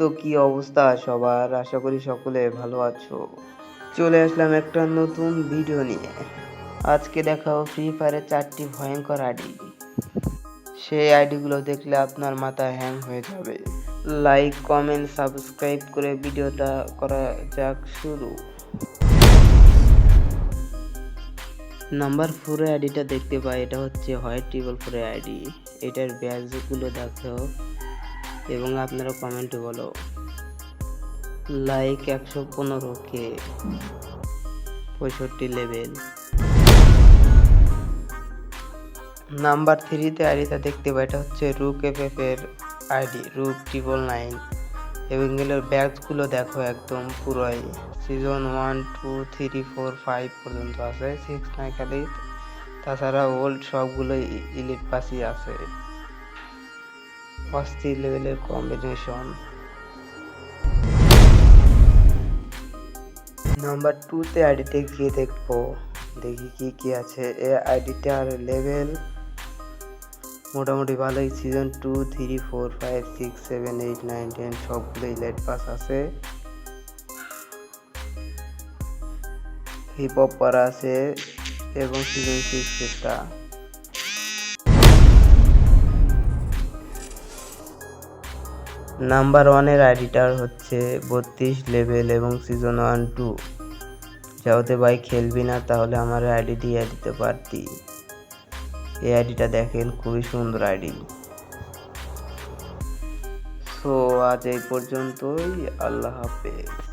তো কি অবস্থা সবার? আশা করি সকলে ভালো আছো। চলে আসলাম একটা নতুন ভিডিও নিয়ে। আজকে দেখাও ফ্রি ফায়ারের চারটি ভয়ঙ্কর আইডি সেই আইডিগুলো দেখলে আপনার মাথা হ্যাং হয়ে যাবে। লাইক কমেন্ট সাবস্ক্রাইব করে ভিডিওটা করা যাক শুরু। নাম্বার ফোরে আইডিটা দেখতে পাই, এটা হচ্ছে হোয়াইট ট্রিপল ফোরের আইডি এটার ব্যাজগুলো দেখো এবং আপনারা কমেন্টে বলো লাইক একশো পনেরো কে পঁয়ষট্টি লেভেল নাম্বার থ্রিতে আইডিটা দেখতে পাই এটা হচ্ছে রুক এফ এফ এর আইডি রুক ট্রিপল নাইন এবং এগুলোর ব্যাগসগুলো দেখো একদম পুরোই। Season one two three four five পর্যন্ত আছে। সিক্স নাই তাছাড়া ওল্ড সবগুলো ইলিট পাসই আছে। অস্থির লেভেলের কম্বিনেশন নাম্বার টুতে আইডিতে গিয়ে দেখব। দেখি কি কি আছে। এ আইডিটার লেভেল মোটামুটি ভালোই। Season two three four five six seven eight nine ten সবগুলোই লেট পাস আছে। হিপ হপ করা আছে। এবং সিজন সিক্সটা নাম্বার ওয়ানের আইডিটার হচ্ছে বত্রিশ লেভেল এবং সিজন ওয়ান টু যাওতে ভাই খেলবি না, তাহলে আমার আইডি দিয়ে দিতে পারতি। এই আইডিটা দেখেন, খুবই সুন্দর আইডি সো আজ এই পর্যন্তই। আল্লাহ হাফেজ।